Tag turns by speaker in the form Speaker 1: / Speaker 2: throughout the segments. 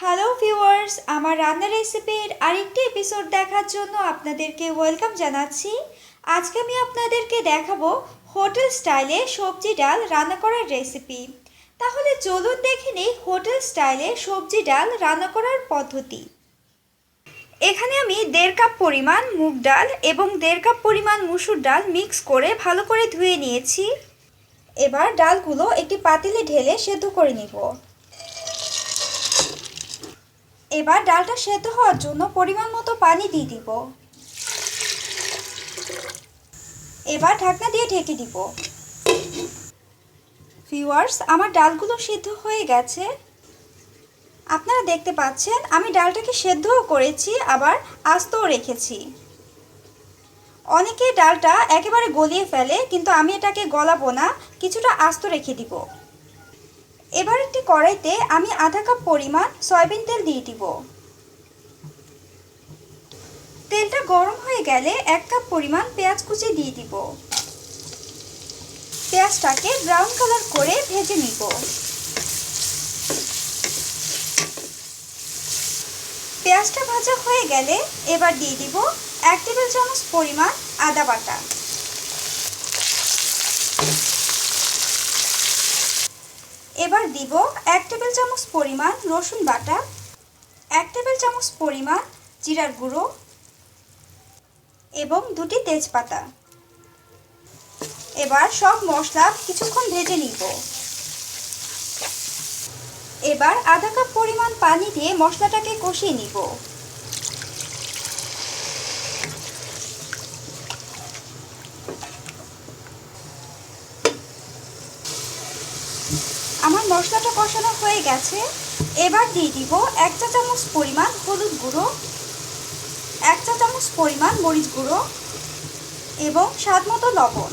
Speaker 1: Hello viewers আমার রান্নার রেসিপির আরেকটি এপিসোড দেখার জন্য আপনাদেরকে ওয়েলকাম জানাচ্ছি। আজকে আমি আপনাদেরকে দেখাবো হোটেল স্টাইলে সবজি ডাল রান্না করার রেসিপি তাহলে চলুন দেখে নিই হোটেল স্টাইলে সবজি ডাল রান্না করার পদ্ধতি। এখানে আমি দেড় কাপ পরিমাণ মুগ ডাল এবং দেড় কাপ পরিমাণ মুসুর ডাল মিক্স করে ভালো করে ধুয়ে নিয়েছি। এবার ডালগুলো একটি পাতিলে ঢেলে সেদ্ধ করে নিব। এবার ডালটা সেদ্ধ হওয়ার জন্য পরিমাণ মতো পানি দিয়ে দিব। এবার ঢাকনা দিয়ে ঢেকে দিব। ভিউয়ার্স, আমার ডালগুলো সিদ্ধ হয়ে গেছে। আপনারা দেখতে পাচ্ছেন, আমি ডালটাকে সেদ্ধও করেছি, আবার আস্তও রেখেছি। অনেকে ডালটা একেবারে গলিয়ে ফেলে, কিন্তু আমি এটাকে গলাবো না, কিছুটা আস্ত রেখে দিব। এবার একটি কড়াইতে আমি আধা কাপ পরিমাণ সয়াবিন তেল দিয়ে দিব। তেলটা গরম হয়ে গেলে এক কাপ পরিমাণ পেঁয়াজ কুচি দিয়ে দিব। পেঁয়াজটাকে ব্রাউন কালার করে ভেজে নিব। পেঁয়াজটা ভাজা হয়ে গেলে এবার দিয়ে দিব এক টেবিল চামচ পরিমাণ আদা বাটা। এবার দিব এক টেবিল চামচ পরিমাণ রসুন বাটা, এক টেবিল চামচ পরিমাণ জিরার গুঁড়ো এবং দুটি তেজপাতা। এবার সব মশলা কিছুক্ষণ ভেজে নিব। এবার আধা কাপ পরিমাণ পানি দিয়ে মশলাটাকে কষিয়ে নিব। আমার মশলাটা কষানো হয়ে গেছে। এবার দিয়ে দিব এক চা চামচ পরিমাণ হলুদ গুঁড়ো, এক চা চামচ পরিমাণ মরিচ গুঁড়ো এবং স্বাদ মতো লবণ।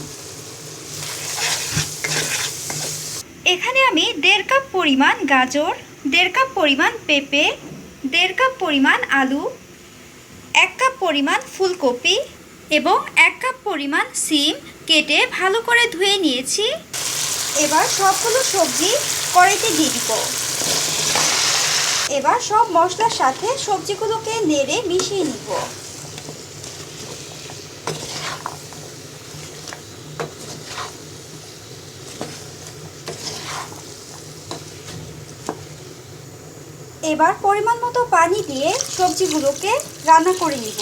Speaker 1: এখানে আমি দেড় কাপ পরিমাণ গাজর, দেড় কাপ পরিমাণ পেঁপে, দেড় কাপ পরিমাণ আলু, এক কাপ পরিমাণ ফুলকপি এবং এক কাপ পরিমাণ সিম কেটে ভালো করে ধুয়ে নিয়েছি। এবার সবগুলো সবজি কড়াইতে দিয়ে দিব। এবার সব মশলার সাথে সবজিগুলোকে নেড়ে মিশিয়ে নিব। এবার পরিমাণ মতো পানি দিয়ে সবজিগুলোকে রান্না করে নিব।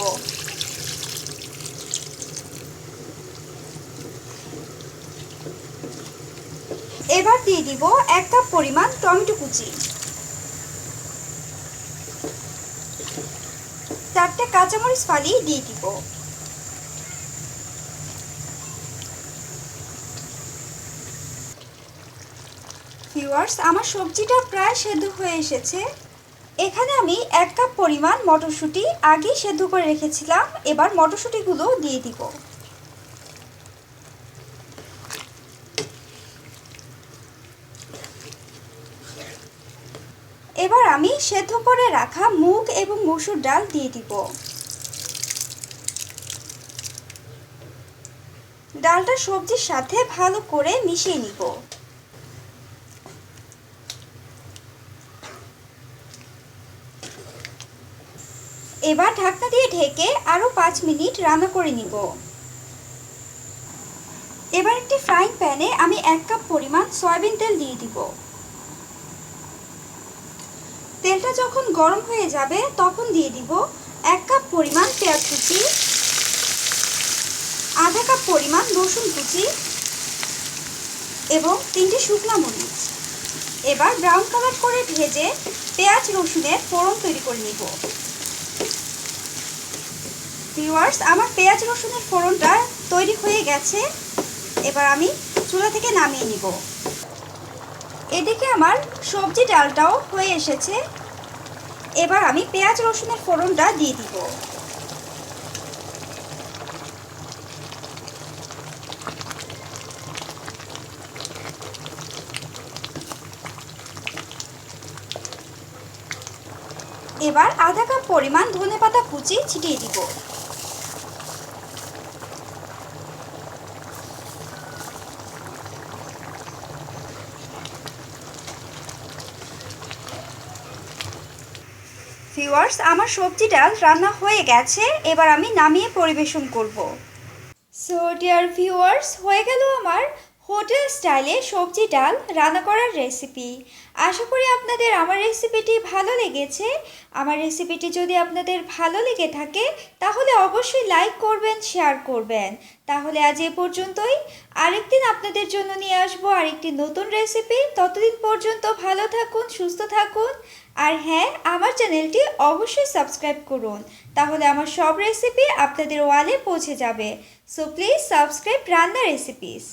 Speaker 1: এবার দিয়ে দিব এক কাপ পরিমাণ টমেটো কুচি। চারটে কাঁচামরিচ ফালি দিয়ে দিব। ভিউয়ার্স আমার সবজিটা প্রায় সেদ্ধ হয়ে এসেছে। এখানে আমি এক কাপ পরিমাণ মটরশুঁটি আগেই সেদ্ধ করে রেখেছিলাম। এবার মটরশুঁটিগুলো দিয়ে দিব। এবার আমি সেদ্ধ করে রাখা মুগ এবং মসুর ডাল দিয়ে দিব। ডালটা সবজির সাথে ভালো করে মিশিয়ে নিব। এবার ঢাকনা দিয়ে ঢেকে আরও পাঁচ মিনিট রান্না করে নিব। এবার একটি ফ্রাইং প্যানে আমি এক কাপ পরিমাণ সয়াবিন তেল দিয়ে দিব। তেলটা যখন গরম হয়ে যাবে, তখন দিয়ে দিব এক কাপ পরিমাণ পেঁয়াজ কুচি, আধা কাপ পরিমাণ রসুন কুচি এবং তিনটি শুকনো মরিচ। এবার ব্রাউন কালার করে ভেজে পেঁয়াজ রসুনের ফোড়ন তৈরি করে নিব। ভিউয়ার্স আমার পেঁয়াজ রসুনের ফোড়নটা তৈরি হয়ে গেছে। এবার আমি চুলা থেকে নামিয়ে নিব। এদিকে আমার সবজি ডালটাও হয়ে এসেছে। এবার আমি পেঁয়াজ রসুনের ফোড়নটা দিয়ে দিব। এবার আধা কাপ পরিমাণ ধনে পাতা কুচি ছিটিয়ে দিব। ভিউয়ার্স, আমার সবজি ডাল রান্না হয়ে গেছে, এবার আমি নামিয়ে পরিবেশন করব। সো ডিয়ার ভিউয়ার্স হয়ে গেল আমার হোটেল স্টাইলে সবজি ডাল রান্না করার রেসিপি আশা করি আপনাদের আমার রেসিপিটি ভালো লেগেছে। আমার রেসিপিটি যদি আপনাদের ভালো লেগে থাকে, তাহলে অবশ্যই লাইক করবেন শেয়ার করবেন। তাহলে আজ এ পর্যন্তই। আরেকদিন আপনাদের জন্য নিয়ে আসব আরেকটি নতুন রেসিপি ততদিন পর্যন্ত ভালো থাকুন, সুস্থ থাকুন। আর হ্যাঁ আমার চ্যানেলটি অবশ্যই সাবস্ক্রাইব করুন। তাহলে আমার সব রেসিপি আপনাদের ওয়ালে পৌঁছে যাবে। সো প্লিজ সাবস্ক্রাইব রান্না রেসিপিস